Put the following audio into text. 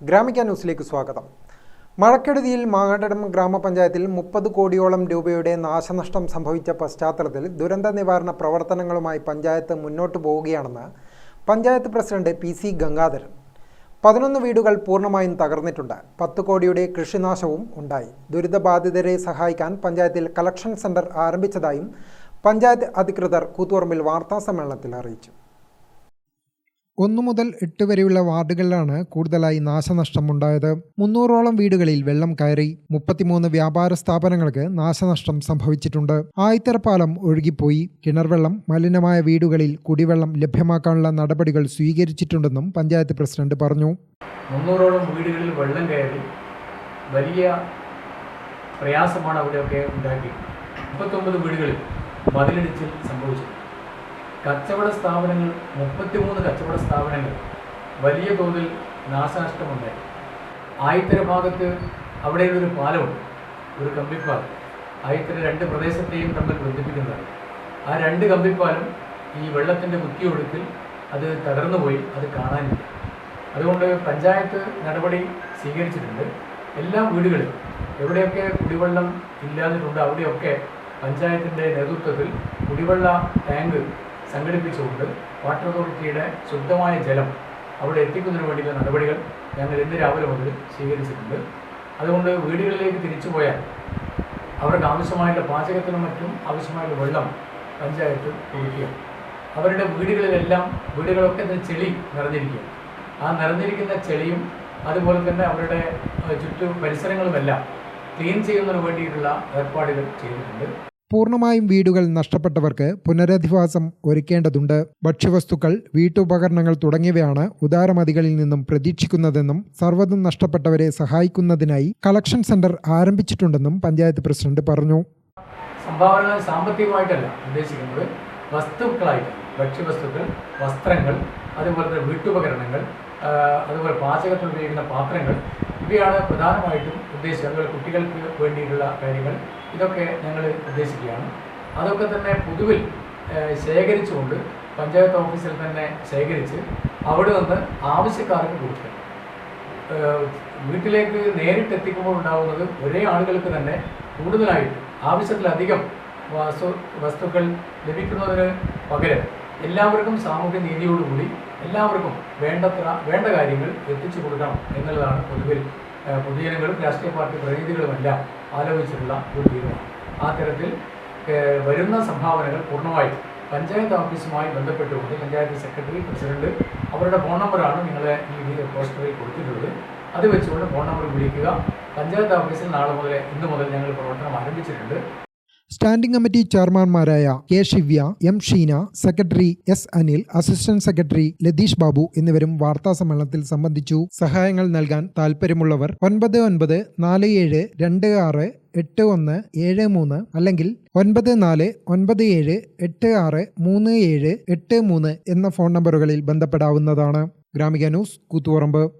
ഗ്രാമിക ന്യൂസിലേക്ക് സ്വാഗതം. മഴക്കെടുതിയിൽ മാങ്ങാട്ടടം ഗ്രാമപഞ്ചായത്തിൽ മുപ്പത് കോടിയോളം രൂപയുടെ നാശനഷ്ടം സംഭവിച്ച പശ്ചാത്തലത്തിൽ ദുരന്ത നിവാരണ പ്രവർത്തനങ്ങളുമായി പഞ്ചായത്ത് മുന്നോട്ട് പോവുകയാണെന്ന് panchayat president P C Gangadharan. പതിനൊന്ന് വീടുകൾ പൂർണമായും തകർന്നിട്ടുണ്ട്. പത്ത് കോടിയുടെ കൃഷിനാശവും ഉണ്ടായി. ദുരിതബാധിതരെ സഹായിക്കാൻ പഞ്ചായത്തിൽ കളക്ഷൻ സെന്റർ ആരംഭിച്ചതായും പഞ്ചായത്ത് അധികൃതർ കൂത്തുപറമ്പിൽ വാർത്താസമ്മേളനത്തിൽ അറിയിച്ചു. ഒന്നു മുതൽ എട്ട് വരെയുള്ള വാർഡുകളിലാണ് കൂടുതലായി നാശനഷ്ടമുണ്ടായത്. മുന്നൂറോളം വീടുകളിൽ വെള്ളം കയറി മുപ്പത്തിമൂന്ന് വ്യാപാര സ്ഥാപനങ്ങൾക്ക് നാശനഷ്ടം സംഭവിച്ചിട്ടുണ്ട്. ആയിത്തറപ്പാലം ഒഴുകിപ്പോയി. കിണർവെള്ളം മലിനമായ വീടുകളിൽ കുടിവെള്ളം ലഭ്യമാക്കാനുള്ള നടപടികൾ സ്വീകരിച്ചിട്ടുണ്ടെന്നും പഞ്ചായത്ത് പ്രസിഡന്റ് പറഞ്ഞു. മുന്നൂറോളം വീടുകളിൽ വെള്ളം കയറി വലിയ പ്രയാസമാണ് അവിടെയൊക്കെ ഉണ്ടാക്കി. മുപ്പത്തൊമ്പത് വീടുകളിൽ മതിലിടിച്ചിൽ സംഭവിച്ചു കച്ചവട സ്ഥാപനങ്ങൾ മുപ്പത്തിമൂന്ന് കച്ചവട സ്ഥാപനങ്ങൾ വലിയ തോതിൽ നാശനഷ്ടമുണ്ടായി. ആയിത്തര ഭാഗത്ത് അവിടെ ഒരു പാലമുണ്ട് ഒരു കമ്പിപ്പാലം. ആയിത്തര രണ്ട് പ്രദേശത്തെയും തമ്മിൽ ബന്ധിപ്പിക്കുന്നതാണ്. ആ രണ്ട് കമ്പിപ്പാലം ഈ വെള്ളത്തിന്റെ മുക്കിയൊഴുക്കിൽ അത് തകർന്നുപോയി അത് കാണാനില്ല. അതുകൊണ്ട് പഞ്ചായത്ത് നടപടി സ്വീകരിച്ചിട്ടുണ്ട്. എല്ലാ വീടുകളിലും എവിടെയൊക്കെ കുടിവെള്ളം ഇല്ലാതിട്ടുണ്ട് അവിടെയൊക്കെ പഞ്ചായത്തിന്റെ നേതൃത്വത്തിൽ കുടിവെള്ള ടാങ്ക് സംഘടിപ്പിച്ചുകൊണ്ട് വാട്ടർ അതോറിറ്റിയുടെ ശുദ്ധമായ ജലം അവിടെ എത്തിക്കുന്നതിന് വേണ്ടിയുള്ള നടപടികൾ ഞങ്ങൾ ഇന്ന് രാവിലെ മുതൽ സ്വീകരിച്ചിട്ടുണ്ട്. അതുകൊണ്ട് വീടുകളിലേക്ക് തിരിച്ചു പോയാൽ അവർക്ക് ആവശ്യമായുള്ള പാചകത്തിനും മറ്റും ആവശ്യമായുള്ള വെള്ളം പഞ്ചായത്ത് കൊടുക്കുക അവരുടെ വീടുകളിലെല്ലാം വീടുകളൊക്കെ ചെളി നിറഞ്ഞിരിക്കുക ആ നിറഞ്ഞിരിക്കുന്ന ചെളിയും അതുപോലെ തന്നെ അവരുടെ ചുറ്റു പരിസരങ്ങളുമെല്ലാം ക്ലീൻ ചെയ്യുന്നതിന് വേണ്ടിയിട്ടുള്ള ഏർപ്പാടുകൾ ചെയ്തിട്ടുണ്ട്. പൂർണമായും വീടുകൾ നഷ്ടപ്പെട്ടവർക്ക് പുനരധിവാസം ഒരുക്കേണ്ടതുണ്ട്. ഭക്ഷ്യവസ്തുക്കൾ വീട്ടുപകരണങ്ങൾ തുടങ്ങിയവയാണ് ഉദാരമതികളിൽ നിന്നും പ്രതീക്ഷിക്കുന്നതെന്നും സർവതും നഷ്ടപ്പെട്ടവരെ സഹായിക്കുന്നതിനായി കളക്ഷൻ സെന്റർ ആരംഭിച്ചിട്ടുണ്ടെന്നും പഞ്ചായത്ത് പ്രസിഡന്റ് പറഞ്ഞു. സംഭാവനകൾ സാമ്പത്തികമായിട്ടല്ല ഉദ്ദേശിക്കുന്നത്. വസ്തുക്കളായിട്ട് ഭക്ഷ്യവസ്തുക്കൾ വസ്ത്രങ്ങൾ അതുപോലെ തന്നെ വീട്ടുപകരണങ്ങൾ അതുപോലെ പാചകത്തിൽ ഉപയോഗിക്കുന്ന പാത്രങ്ങൾ ഇവയാണ് പ്രധാനമായിട്ടും ഉദ്ദേശിച്ചത്. അതുപോലെ കുട്ടികൾക്ക് വേണ്ടിയിട്ടുള്ള കാര്യങ്ങൾ ഇതൊക്കെ ഞങ്ങൾ ഉദ്ദേശിക്കുകയാണ്. അതൊക്കെ തന്നെ പൊതുവിൽ ശേഖരിച്ചുകൊണ്ട് പഞ്ചായത്ത് ഓഫീസിൽ തന്നെ ശേഖരിച്ച് അവിടെ നിന്ന് ആവശ്യക്കാർക്ക് കൊടുക്കുക. വീട്ടിലേക്ക് നേരിട്ട് എത്തിക്കുമ്പോൾ ഉണ്ടാകുന്നത് ഒരേ ആളുകൾക്ക് തന്നെ കൂടുതലായിട്ട് ആവശ്യത്തിലധികം വസ്തു വസ്തുക്കൾ ലഭിക്കുന്നതിന് പകരം എല്ലാവർക്കും സാമൂഹ്യ നീതിയോടുകൂടി എല്ലാവർക്കും വേണ്ടത്ര വേണ്ട കാര്യങ്ങൾ എത്തിച്ചു കൊടുക്കണം എന്നുള്ളതാണ് പൊതുവിൽ പൊതുജനങ്ങളും രാഷ്ട്രീയ പാർട്ടി പ്രതിനിധികളുമെല്ലാം ആലോചിച്ചിട്ടുള്ള ഒരു തീരുമാനം. ആ തരത്തിൽ വരുന്ന സംഭാവനകൾ പൂർണമായും പഞ്ചായത്ത് ഓഫീസുമായി ബന്ധപ്പെട്ടുകൊണ്ട് പഞ്ചായത്ത് സെക്രട്ടറി പ്രസിഡന്റ് അവരുടെ ഫോൺ നമ്പറാണ് നിങ്ങളെ ഈ പോസ്റ്ററിൽ കൊടുത്തിട്ടുള്ളത്. അത് വെച്ചുകൊണ്ട് ഫോൺ നമ്പർ വിളിക്കുക. പഞ്ചായത്ത് ഓഫീസിൽ നാളെ മുതൽ ഇന്ന് മുതൽ ഞങ്ങൾ പ്രവർത്തനം ആരംഭിച്ചിട്ടുണ്ട്. Standing committee ചെയർമാൻമാരായ K Shivya M Sheena secretary S Anil assistant secretary Latheesh Babu എന്നിവരും വാർത്താ സമ്മേളനത്തിൽ സംബന്ധിച്ചു സഹായങ്ങൾ നൽകാൻ താൽപ്പര്യമുള്ളവർ ഒൻപത് ഒൻപത് നാല് ഏഴ് രണ്ട് ആറ് എട്ട് ഒന്ന് ഏഴ് മൂന്ന് അല്ലെങ്കിൽ ഒൻപത് നാല് ഒൻപത് ഏഴ് എട്ട് ആറ് മൂന്ന് ഏഴ് എട്ട് മൂന്ന് എന്ന ഫോൺ നമ്പറുകളിൽ ബന്ധപ്പെടാവുന്നതാണ്. ഗ്രാമിക ന്യൂസ് കൂത്തുപറമ്പ്.